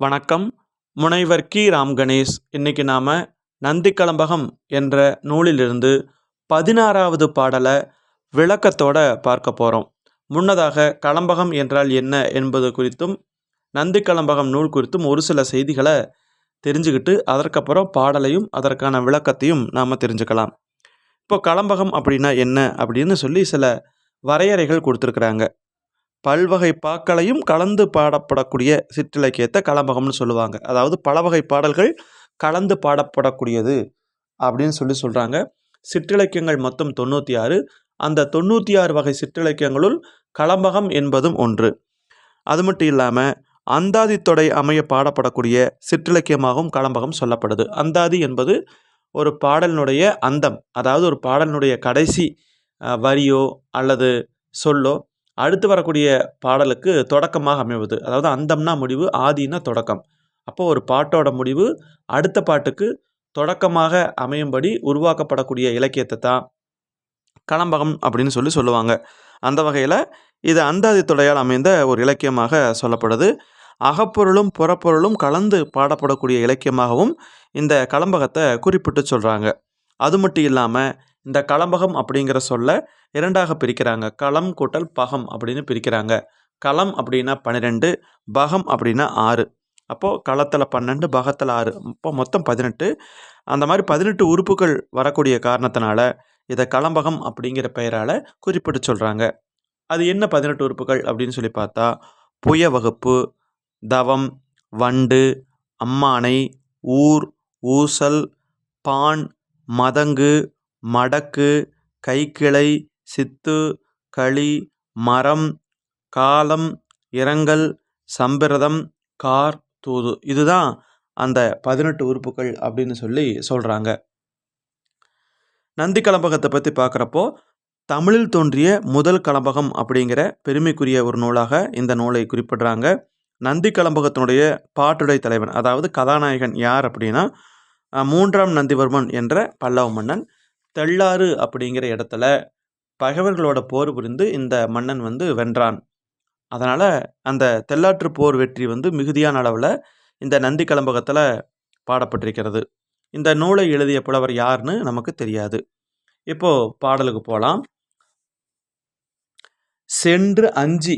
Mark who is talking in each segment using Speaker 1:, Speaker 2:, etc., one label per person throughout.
Speaker 1: வணக்கம். முனைவர் கி. ராம் கணேஷ். இன்னைக்கு நாம் நந்தி கலம்பகம் என்ற நூலிலிருந்து பதினாறாவது பாடலை விளக்கத்தோட பார்க்க போகிறோம் முன்னதாக கலம்பகம் என்றால் என்ன என்பது குறித்தும் நந்தி கலம்பகம் நூல் குறித்தும் ஒரு சில செய்திகளை தெரிஞ்சுக்கிட்டு அதற்கப்புறம் பாடலையும் அதற்கான விளக்கத்தையும் நாம் தெரிஞ்சுக்கலாம். இப்போ கலம்பகம் அப்படின்னா என்ன அப்படின்னு சொல்லி சில வரையறைகள் கொடுத்துருக்குறாங்க. பல்வகை பாக்களையும் கலந்து பாடப்படக்கூடிய சிற்றிலக்கியத்தை கலம்பகம்னு சொல்லுவாங்க. அதாவது பல வகை பாடல்கள் கலந்து பாடப்படக்கூடியது அப்படின்னு சொல்லி சொல்கிறாங்க சிற்றிலக்கியங்கள் மொத்தம் தொண்ணூற்றி ஆறு அந்த தொண்ணூற்றி ஆறு வகை சிற்றிலக்கியங்களுள் கலம்பகம் என்பதும் ஒன்று. அது மட்டும் இல்லாமல் அந்தாதி தொடை அமைய பாடப்படக்கூடிய சிற்றிலக்கியமாகவும் கலம்பகம் சொல்லப்படுது. அந்தாதி என்பது ஒரு பாடலினுடைய அந்தம். அதாவது ஒரு பாடலினுடைய கடைசி வரியோ அல்லது சொல்லோ அடுத்து வரக்கூடிய பாடலுக்கு தொடக்கமாக அமைவது. அதாவது அந்தம்னா முடிவு ஆதினா தொடக்கம். அப்போ ஒரு பாட்டோட முடிவு அடுத்த பாட்டுக்கு தொடக்கமாக அமையும்படி உருவாக்கப்படக்கூடிய இலக்கியத்தை தான் களம்பகம் அப்படின்னு சொல்லி சொல்லுவாங்க. அந்த வகையில் இது அந்தாதி தொடையால் அமைந்த ஒரு இலக்கியமாக சொல்லப்படுது. அகப்பொருளும் புறப்பொருளும் கலந்து பாடப்படக்கூடிய இலக்கியமாகவும் இந்த களம்பகத்தை குறிப்பிட்டு சொல்கிறாங்க அது மட்டும் இல்லாமல் இந்த கலம்பகம் அப்படிங்கிற சொல்ல இரண்டாக பிரிக்கிறாங்க. களம் கூட்டல் பகம் அப்படின்னு பிரிக்கிறாங்க. களம் அப்படின்னா பன்னிரெண்டு பகம் அப்படின்னா ஆறு. அப்போது களத்தில் பன்னெண்டு பகத்தில் ஆறு. இப்போ மொத்தம் பதினெட்டு. அந்த மாதிரி பதினெட்டு உறுப்புகள் வரக்கூடிய காரணத்தினால இதை கலம்பகம் அப்படிங்கிற பெயரால் குறிப்பிட்டு சொல்கிறாங்க அது என்ன பதினெட்டு உறுப்புகள் அப்படின்னு சொல்லி பார்த்தா புய வகுப்பு தவம் வண்டு அம்மானை ஊர் ஊசல் பான் மதங்கு மடக்கு கைக்கிளை சித்து களி மரம் காலம் இரங்கல் சம்பிரதம் கார் தூது. இதுதான் அந்த பதினெட்டு உறுப்புகள் அப்படின்னு சொல்லி சொல்கிறாங்க நந்தி கலம்பகத்தை பற்றி பார்க்குறப்போ தமிழில் தோன்றிய முதல் கலம்பகம் அப்படிங்கிற பெருமைக்குரிய ஒரு நூலாக இந்த நூலை குறிப்பிடுறாங்க. நந்தி கலம்பகத்தினுடைய பாட்டுடை தலைவன் அதாவது கதாநாயகன் யார் அப்படின்னா மூன்றாம் நந்திவர்மன் என்ற பல்லவ மன்னன் தெள்ளாறு அப்படிங்கிற இடத்துல பகைவர்களோட போர் புரிந்து இந்த மன்னன் வந்து வென்றான். அதனால் அந்த தெள்ளாற்று போர் வெற்றி வந்து மிகுதியான அளவில் இந்த நந்தி கலம்பகத்தில் பாடப்பட்டிருக்கிறது. இந்த நூலை எழுதிய புலவர் யாருன்னு நமக்கு தெரியாது. இப்போ பாடலுக்கு போகலாம் சென்று அஞ்சி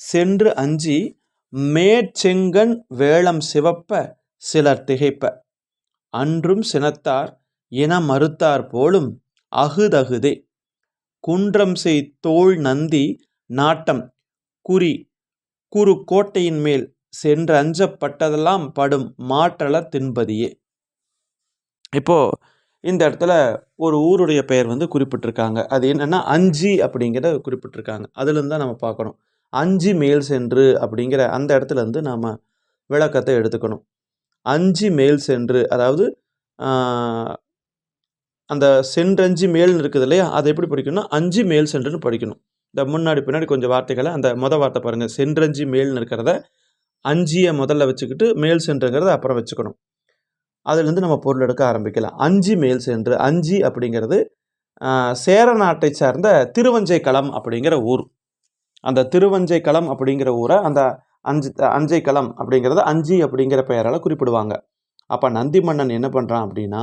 Speaker 1: சென்று அஞ்சி மேற்செங்கன் வேளம் சிவப்ப சிலர் திகைப்ப. அன்றும் சினத்தார் என மறுத்தார் போலும் அகுதகுதே. குன்றம் செய் தோள் நந்தி நாட்டம். குறி குறு கோட்டையின் மேல் சென்று அஞ்சப்பட்டதெல்லாம் படும் மாற்றல தின்பதியே. இப்போ இந்த இடத்துல ஒரு ஊருடைய பெயர் வந்து குறிப்பிட்டிருக்காங்க. அது என்னென்னா அஞ்சி அப்படிங்கிறத குறிப்பிட்டிருக்காங்க. அதுலேருந்து தான் நம்ம பார்க்கணும். அஞ்சி மேல் சென்று அப்படிங்கிற அந்த இடத்துல இருந்து நாம் விளக்கத்தை எடுத்துக்கணும். அஞ்சி மேல் சென்று அதாவது அந்த சென்றஞ்சி மேல்னு இருக்குது இல்லையா? அதை எப்படி படிக்கணும்னா அஞ்சு மேல் சென்றுன்னு படிக்கணும். இந்த முன்னாடி பின்னாடி கொஞ்சம் வார்த்தைகளை அந்த மொத வார்த்தை பாருங்கள் சென்றஞ்சி மேல்னு இருக்கிறத அஞ்சியை முதல்ல வச்சுக்கிட்டு மேல் சென்றுங்கிறத அப்புறம் வச்சுக்கணும். அதுலேருந்து நம்ம பொருள் எடுக்க ஆரம்பிக்கலாம். அஞ்சு மேல் சென்று அஞ்சு அப்படிங்கிறது சேர நாட்டை சார்ந்த திருவஞ்சை களம் அப்படிங்கிற ஊர். அந்த திருவஞ்சை களம் அப்படிங்கிற ஊரை அந்த அஞ்சு அஞ்சை களம் அப்படிங்கிறத அஞ்சு அப்படிங்கிற பெயரால் குறிப்பிடுவாங்க. அப்போ நந்தி மன்னன் என்ன பண்ணுறான் அப்படின்னா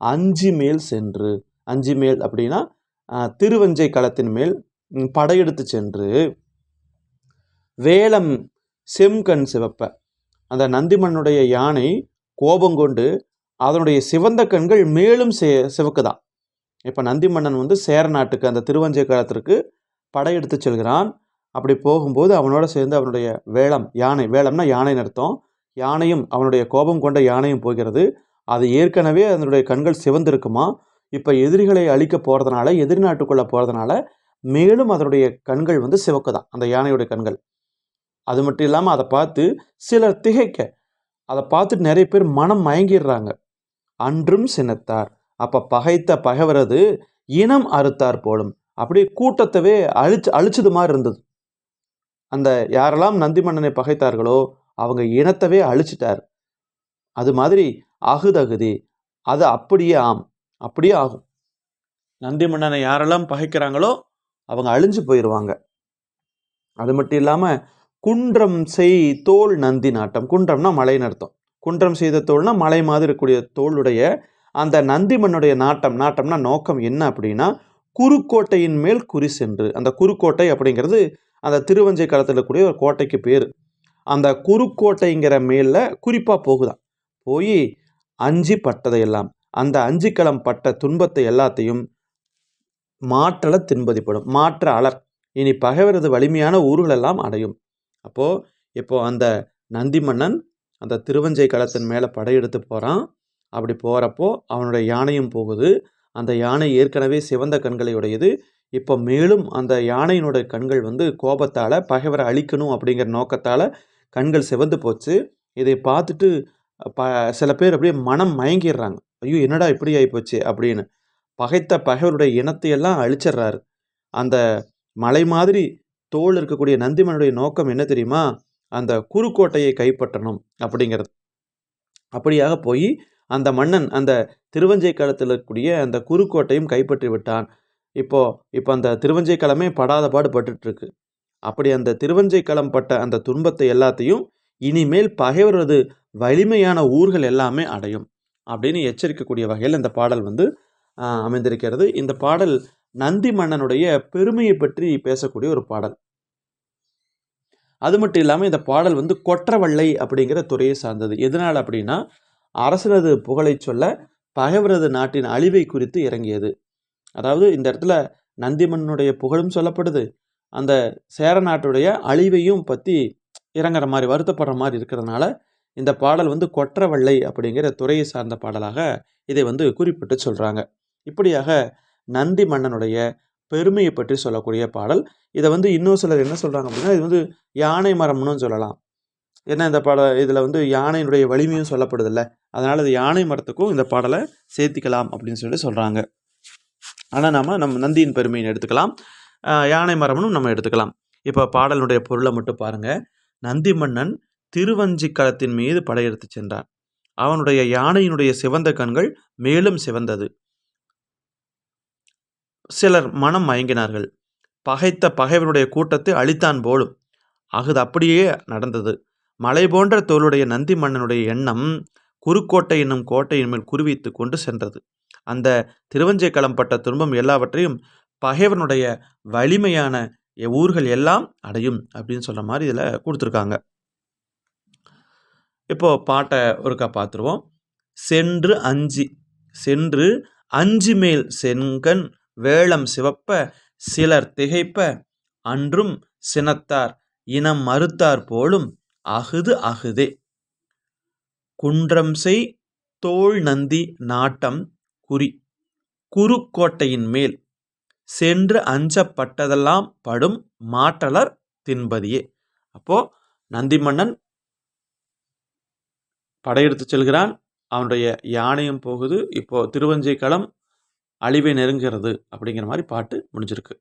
Speaker 1: அஞ்சு மேல் சென்று அஞ்சு மேல் அப்படின்னா திருவஞ்சை களத்தின் மேல் படையெடுத்து சென்று வேலம் செம்கண் சிவப்ப அந்த நந்திமன்னுடைய யானை கோபம் கொண்டு அதனுடைய சிவந்த கண்கள் மேலும் சே சிவக்குதான். இப்போ நந்திமன்னன் வந்து சேர நாட்டுக்கு அந்த திருவஞ்சை காலத்திற்கு படையெடுத்து செல்கிறான். அப்படி போகும்போது அவனோட சேர்ந்து அவனுடைய வேளம் யானை வேளம்னா யானை அர்த்தம். யானையும் அவனுடைய கோபம் கொண்ட யானையும் போகிறது. அது ஏற்கனவே அதனுடைய கண்கள் சிவந்திருக்குமா? இப்போ எதிரிகளை அழிக்க போகிறதுனால எதிரி நாட்டுக்குள்ளே போகிறதுனால மேலும் அதனுடைய கண்கள் வந்து சிவக்குதான் அந்த யானையுடைய கண்கள். அது மட்டும் இல்லாமல் அதை பார்த்து சிலர் திகைக்க அதை பார்த்துட்டு நிறைய பேர் மனம் மயங்கிடுறாங்க. அன்றும் சினத்தார் அப்போ பகைத்த பகைவரது இனம் அறுத்தார் போலும். அப்படியே கூட்டத்தவே அழிச்சு அழிச்சது மாதிரி இருந்தது. அந்த யாரெல்லாம் நந்தி மன்னனை பகைத்தார்களோ அவங்க இனத்தவே அழிச்சிட்டார். அது மாதிரி அகுதகுதி. அது அப்படியே ஆம். அப்படியே ஆகும். நந்தி மன்னனை யாரெல்லாம் பகைக்கிறாங்களோ அவங்க அழிஞ்சு போயிடுவாங்க அது மட்டும் இல்லாமல் குன்றம் செய் தோல் நந்தி நாட்டம். குன்றம்னா மலை அர்த்தம். குன்றம் செய்த தோல்னா மலை மாதிரி இருக்கக்கூடிய தோளுடைய அந்த நந்திமன்னுடைய நாட்டம். நாட்டம்னா நோக்கம் என்ன அப்படின்னா குறுக்கோட்டையின் மேல் குறி சென்று. அந்த குறுக்கோட்டை அப்படிங்கிறது அந்த திருவஞ்சை காலத்தில் இருக்கக்கூடிய ஒரு கோட்டைக்கு பேர். அந்த குறுக்கோட்டைங்கிற மேலே குறிப்பாக போகுதான். போய் அஞ்சி பட்டதையெல்லாம் அந்த அஞ்சிக்களம் பட்ட துன்பத்தை எல்லாத்தையும் மாற்றல தின்பதிப்படும். மாற்ற அலர். இனி பகைவரது வலிமையான ஊர்களெல்லாம் அடையும். அப்போது இப்போ அந்த நந்தி மன்னன் அந்த திருவஞ்சை களத்தின் மேலே படையெடுத்து போகிறான் அப்படி போகிறப்போ அவனுடைய யானையும் போகுது. அந்த யானை ஏற்கனவே சிவந்த கண்களை உடையது இப்போ மேலும் அந்த யானையினுடைய கண்கள் வந்து கோபத்தால் பகைவரை அழிக்கணும் அப்படிங்கிற நோக்கத்தால் கண்கள் சிவந்து போச்சு. இதை பார்த்துட்டு ப சில பேர் அப்படியே மனம் மயங்கிடுறாங்க. ஐயோ! என்னடா இப்படி ஆகிப்போச்சு அப்படின்னு. பகைத்த பகைவருடைய இனத்தை எல்லாம் அழிச்சிடுறாரு. அந்த மலை மாதிரி தோல் இருக்கக்கூடிய நந்திமனுடைய நோக்கம் என்ன தெரியுமா? அந்த குறுக்கோட்டையை கைப்பற்றணும் அப்படிங்கிறது. அப்படியாக போய் அந்த மன்னன் அந்த திருவஞ்சை காலத்தில் இருக்கக்கூடிய அந்த குறுக்கோட்டையும் கைப்பற்றி விட்டான். இப்போ இப்போ அந்த திருவஞ்சை களமே படாத பாடு இருக்கு அப்படி அந்த திருவஞ்சை களம் பட்ட அந்த துன்பத்தை எல்லாத்தையும் இனிமேல் பகைவரது வலிமையான ஊர்கள் எல்லாமே அடையும் அப்படின்னு எச்சரிக்கக்கூடிய வகையில் இந்த பாடல் வந்து அமைந்திருக்கிறது. இந்த பாடல் நந்தி மன்னனுடைய பெருமையை பற்றி பேசக்கூடிய ஒரு பாடல். அது மட்டும் இல்லாமல் இந்த பாடல் வந்து கொற்றவள்ளை அப்படிங்கிற துறையை சார்ந்தது. எதனால் அப்படின்னா அரசனது புகழை சொல்ல பகைவரது நாட்டின் அழிவை குறித்து இறங்கியது. அதாவது இந்த இடத்துல நந்திமன்னுடைய புகழும் சொல்லப்படுது. அந்த சேர நாட்டுடைய அழிவையும் பற்றி இறங்குற மாதிரி வருத்தப்படுற மாதிரி இருக்கிறதுனால இந்த பாடல் வந்து கொற்றவள்ளை அப்படிங்கிற துறையை சார்ந்த பாடலாக இதை வந்து குறிப்பிட்டு சொல்கிறாங்க இப்படியாக நந்தி மன்னனுடைய பெருமையை பற்றி சொல்லக்கூடிய பாடல். இதை வந்து இன்னும் சிலர் என்ன சொல்கிறாங்க அப்படின்னா இது வந்து யானை மரம்னு சொல்லலாம். ஏன்னா இந்த பாடல் இதில் வந்து யானையினுடைய வலிமையும் சொல்லப்படுதில்ல. அதனால் இது யானை மரத்துக்கும் இந்த பாடலை சேர்த்திக்கலாம் அப்படின்னு சொல்லி சொல்கிறாங்க ஆனால் நம்ம நம்ம நந்தியின் பெருமையை எடுத்துக்கலாம். யானை மரம்னு நம்ம எடுத்துக்கலாம். இப்போ பாடலுடைய பொருளை மட்டும் பாருங்கள் நந்தி மன்னன் திருவஞ்சிக்களத்தின் மீது படையெடுத்துச் சென்றான். அவனுடைய யானையினுடைய சிவந்த கண்கள் மேலும் சிவந்தது. சிலர் மனம் மயங்கினார்கள். பகைத்த பகைவனுடைய கூட்டத்தை அழித்தான் போலும். அகுது அப்படியே நடந்தது. மலை போன்ற தோளுடைய நந்தி மன்னனுடைய எண்ணம் குறுக்கோட்டை என்னும் கோட்டையின் மேல் குருவித்து கொண்டு சென்றது. அந்த திருவஞ்சை களம்பட்ட துன்பம் எல்லாவற்றையும் பகைவனுடைய வலிமையான ஊர்கள் எல்லாம் அடையும் அப்படின்னு சொல்கிற மாதிரி இதில் கொடுத்துருக்காங்க. இப்போது பாட்டை ஒருக்கா பார்த்துருவோம் சென்று அஞ்சு சென்று அஞ்சு மேல் செங்கன் வேளம் சிவப்ப சிலர் திகைப்ப அன்றும் சினத்தார் இனம் மறுத்தார் போலும் அகுது அகுதே. குன்றம் செய் தோள் நந்தி நாட்டம் குறி குறுக்கோட்டையின் மேல். சென்று அஞ்சப்பட்டதெல்லாம் படும் மாற்றலர் தின்பதியே. அப்போ நந்தி மன்னன் படையெடுத்து செல்கிறான். அவனுடைய யானையும் போகுது. இப்போது திருவஞ்சை களம் அழிவை நெருங்கிறது அப்படிங்கிற மாதிரி பாட்டு முடிஞ்சிருக்கு.